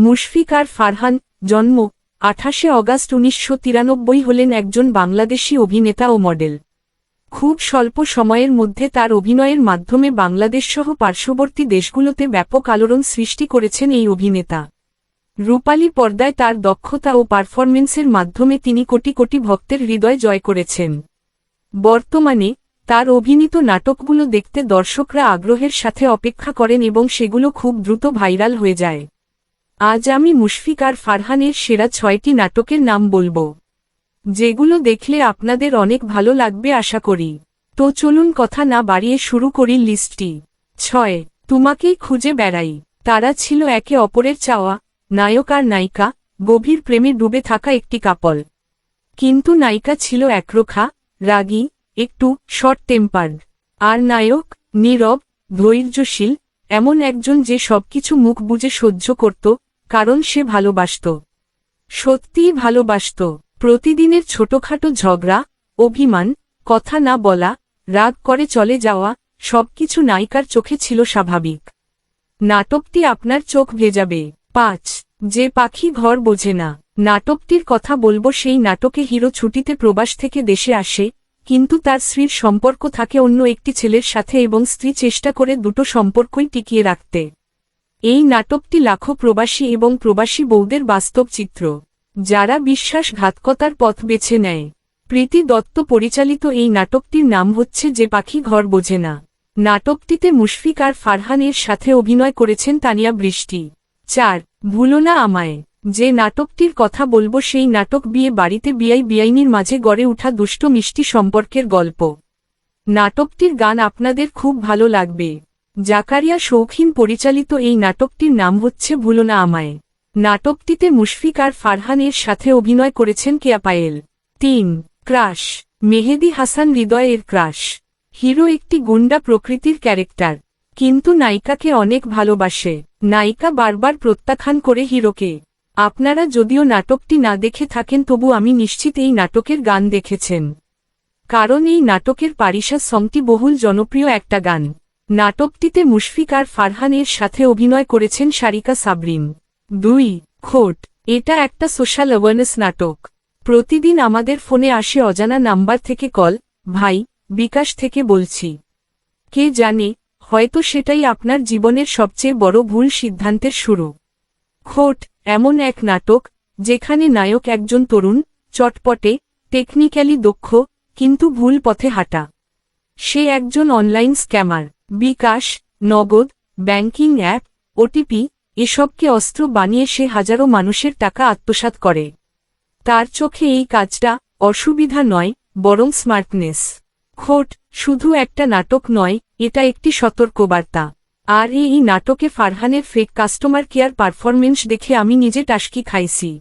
মুশফিক আর ফারহান, জন্ম আঠাশে অগাস্ট উনিশশো তিরানব্বই হলেন একজন বাংলাদেশি অভিনেতা ও মডেল। খুব স্বল্প সময়ের মধ্যে তার অভিনয়ের মাধ্যমে বাংলাদেশসহ পার্শ্ববর্তী দেশগুলোতে ব্যাপক আলোড়ন সৃষ্টি করেছেন এই অভিনেতা। রূপালী পর্দায় তার দক্ষতা ও পারফরমেন্সের মাধ্যমে তিনি কোটি কোটি ভক্তের হৃদয় জয় করেছেন। বর্তমানে তার অভিনীত নাটকগুলো দেখতে দর্শকরা আগ্রহের সাথে অপেক্ষা করেন এবং সেগুলো খুব দ্রুত ভাইরাল হয়ে যায়। আজ আমি মুশফিক আর ফারহানের সেরা ছয়টি নাটকের নাম বলব। যেগুলো দেখলে আপনাদের অনেক ভালো লাগবে আশা করি। তো চলুন কথা না বাড়িয়ে শুরু করি লিস্টটি। ছয়, তোমাকেই খুঁজে বেড়াই। তারা ছিল একে অপরের চাওয়া, নায়ক আর নায়িকা, গভীর প্রেমে ডুবে থাকা একটি কাপল। কিন্তু নায়িকা ছিল একরোখা, রাগী, একটু শর্ট টেম্পার্ড আর নায়ক, নীরব, ধৈর্যশীল, এমন একজন যে সবকিছু মুখ বুঝে সহ্য করত কারণ সে ভালোবাসত। সত্যিই ভালোবাসত। প্রতিদিনের ছোটখাটো ঝগড়া, অভিমান, কথা না বলা, রাগ করে চলে যাওয়া, সবকিছু নায়িকার চোখে ছিল স্বাভাবিক। নাটকটি আপনার চোখ ভেজাবে। পাঁচ, যে পাখি ঘর বোঝে না। নাটকটির কথা বলব সেই নাটকে হিরো ছুটিতে প্রবাস থেকে দেশে আসে, কিন্তু তার স্ত্রীর সম্পর্ক থাকে অন্য একটি ছেলের সাথে এবং স্ত্রী চেষ্টা করে দুটো সম্পর্কই টিকিয়ে রাখতে। এই নাটকটি লাখো প্রবাসী এবং প্রবাসী বৌদের বাস্তব চিত্র, যারা বিশ্বাসঘাতকতার পথ বেছে নেয়। প্রীতি দত্ত পরিচালিত এই নাটকটির নাম হচ্ছে যে পাখি ঘর বোঝে না নাটকটিতে মুশফিক আর ফারহানের সাথে অভিনয় করেছেন তানিয়া বৃষ্টি। চার, ভুলো না আমায় যে নাটকটির কথা বলব সেই নাটক বিয়ে বাড়িতে বিয়াই বিয়াইনির মাঝে গড়ে উঠা দুষ্ট মিষ্টি সম্পর্কের গল্প। নাটকটির গান আপনাদের খুব ভালো লাগবে। জাকারিয়া শৌখিন পরিচালিত এই নাটকটির নাম হচ্ছে ভুলো না আমায়। নাটকটিতে মুশফিক আর ফারহানের সাথে অভিনয় করেছেন কেয়া পায়েল। তিন, ক্রাশ, মেহেদি হাসান হৃদয়ের ক্রাশ। হিরো একটি গুন্ডা প্রকৃতির ক্যারেক্টার। কিন্তু নায়িকাকে অনেক ভালোবাসে। নায়িকা বারবার প্রত্যাখ্যান করে হিরোকে। আপনারা যদিও নাটকটি না দেখে থাকেন তবু আমি নিশ্চিত এই নাটকের গান দেখেছেন। কারণ এই নাটকের পারিসা সংটি বহুল জনপ্রিয় একটা গান। নাটকটিতে মুশফিক আর ফারহানের সাথে অভিনয় করেছেন সারিকা সাবরিন দুই, খোট, এটা একটা সোশ্যাল অ্যাওয়ারনেস নাটক। প্রতিদিন আমাদের ফোনে আসে অজানা নাম্বার থেকে কল, ভাই, বিকাশ থেকে বলছি। কে জানে, হয়তো সেটাই আপনার জীবনের সবচেয়ে বড় ভুল সিদ্ধান্তের শুরু। খোট, এমন এক নাটক, যেখানে নায়ক একজন তরুণ, চটপটে, টেকনিক্যালি দক্ষ, কিন্তু ভুল পথে হাঁটা। সে একজন অনলাইন স্ক্যামার। বিকাশ, নগদ, ব্যাংকিং অ্যাপ, ওটিপি, এসবকে অস্ত্র বানিয়ে সে হাজারো মানুষের টাকা আত্মসাৎ করে। তার চোখে এই কাজটা অসুবিধা নয়, বরং স্মার্টনেস। খোট, শুধু একটা নাটক নয়, এটা একটি সতর্কবার্তা। আর এই নাটকে ফারহানের ফেক কাস্টমার কেয়ার পারফরমেন্স দেখে আমি নিজে টাস্কি খাইছি।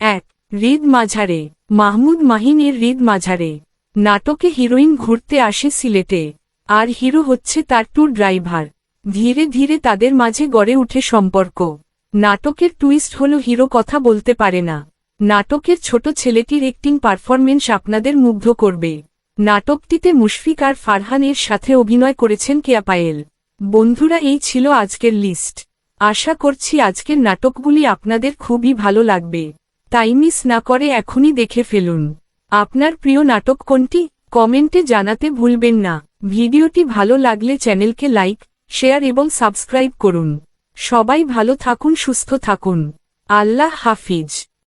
এক, হৃদ মাঝারে। মাহমুদ মাহিন এর হৃদ মাঝারে। নাটকে হিরোইন ঘুরতে আসে সিলেটে। আর হিরো হচ্ছে তার ট্যুর ড্রাইভার। ধীরে ধীরে তাদের মাঝে গড়ে উঠে সম্পর্ক। নাটকের টুইস্ট হল হিরো কথা বলতে পারে না। নাটকের ছোট ছেলেটির একটিং পারফরমেন্স আপনাদের মুগ্ধ করবে। নাটকটিতে মুশফিক আর ফারহানের সাথে অভিনয় করেছেন কেয়া পায়েল। বন্ধুরা, এই ছিল আজকের লিস্ট। আশা করছি আজকের নাটকগুলি আপনাদের খুবই ভালো লাগবে। তাই মিস না করে এখনই দেখে ফেলুন। আপনার প্রিয় নাটক কোনটি? কমেন্টে জানাতে ভুলবেন না। ভিডিওটি ভালো লাগলে চ্যানেলকে লাইক, শেয়ার এবং সাবস্ক্রাইব করুন। সবাই ভালো থাকুন, সুস্থ থাকুন। আল্লাহ হাফিজ।